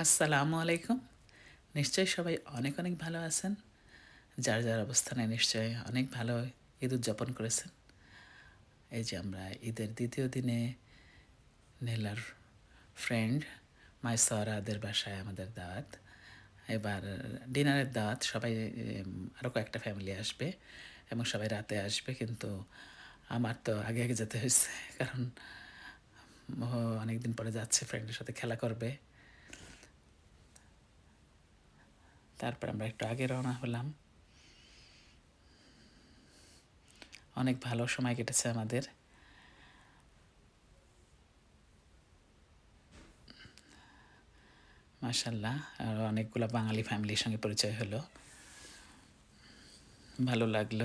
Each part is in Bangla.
আসসালামু আলাইকুম। নিশ্চয়ই সবাই অনেক অনেক ভালো আছেন। যার যার অবস্থানে নিশ্চয়ই অনেক ভালো ঈদ উদযাপন করেছেন। এই যে আমরা ঈদের দ্বিতীয় দিনে নেলার ফ্রেন্ড মাইসরাদের বাসায় আমাদের দাওয়াত। এবার ডিনারের দাওয়াত সবাই আরও কয়েকটা ফ্যামিলি আসবে এবং সবাই রাতে আসবে, কিন্তু আমার তো আগে আগে যেতে হয়েছে। কারণ অনেক দিন পরে যাচ্ছে ফ্রেন্ডের সাথে খেলা করবে। তারপর আমরা একটু আগে রওনা হলাম। অনেক ভালো সময় কেটেছে আমাদের। মাসাল্লাহ আর অনেকগুলো বাঙালি ফ্যামিলির সঙ্গে পরিচয় হলো। ভালো লাগল।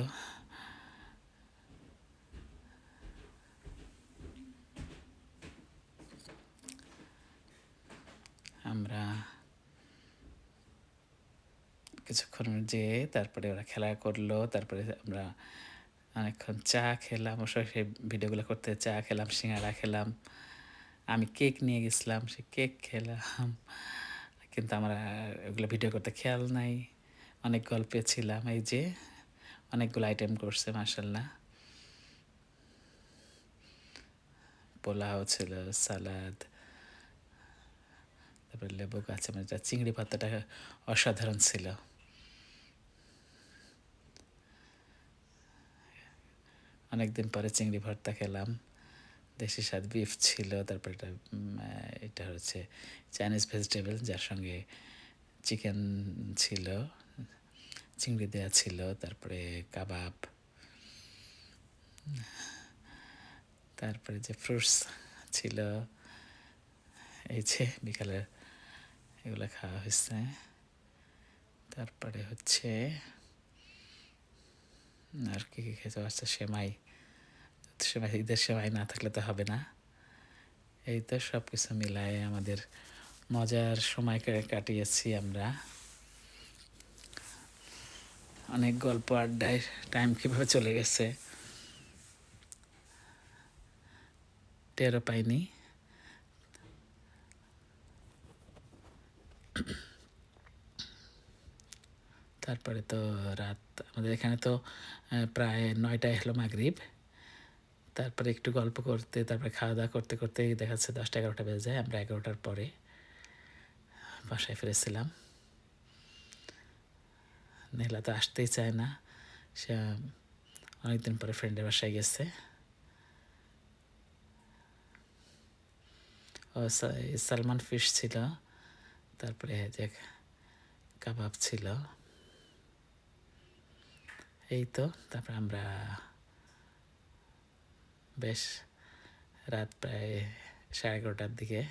আমরা কিছুক্ষণ যেয়ে তারপরে ওরা খেলা করল, তারপরে আমরা অনেকক্ষণ চা খেলাম অবশ্য সেই ভিডিওগুলো করতে চা খেলাম সিঙ্গাড়া খেলাম। আমি কেক নিয়ে গেছিলাম, সে কেক খেলাম। কিন্তু আমরা ওগুলো ভিডিও করতে খেয়াল নাই। অনেক গল্পে ছিলাম, এই যে অনেকগুলো আইটেম করছে মার্শাল্লাহ পোলাও ছিল, সালাদ, তারপরে লেবু গাছ মানে চিংড়ি পাতাটা অসাধারণ ছিল। অনেকদিন পরে চিংড়ি ভর্তা খেলাম। দেশি স্বাদ বিফ ছিল, তারপর এটা এটা হচ্ছে চাইনিজ ভেজিটেবল যার সঙ্গে চিকেন ছিল, চিংড়ি দেওয়া ছিল, তারপরে কাবাব, তারপরে যে ফ্রুটস ছিল, এই যে বিকালে এগুলো খাওয়া হয়েছে। তারপরে হচ্ছে, আর কী কী খেতে পারছে? সেমাই। সেমাই ঈদের সেমাই না থাকলে তো হবে না। এই তো সব কিছু মিলায় আমাদের মজার সময় কাটিয়েছি আমরা। অনেক গল্প আড্ডায় টাইম কীভাবে চলে গেছে? টেরও পাইনি। তারপরে তো রাত আমাদের এখানে তো প্রায় নয়টায় হলো মাগরিব। তারপরে একটু গল্প করতে, তারপরে খাওয়া দাওয়া করতে করতে দেখা যাচ্ছে দশটা এগারোটা বেজে যায়, আমরা এগারোটার পরে বাসায় ফিরেছিলাম। নেহলা তো আসতেই চায় না, সে অনেকদিন পরে ফ্রেন্ডের বাসায় গেছে। ও সালমান ফিশ ছিল, তারপরে যে কাবাব ছিল। এই তো, তারপরে আমরা বেশ, রাত প্রায় সাড়ে এগারোটার দিকে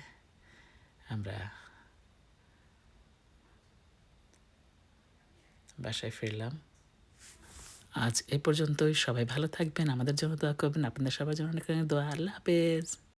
আমরা বাসায় ফিরলাম। আজ এ পর্যন্তই। সবাই ভালো থাকবেন, আমাদের জন্য দোয়া করবেন। আপনাদের সবার জন্য অনেক দোয়া। আল্লাহ হাফেজ।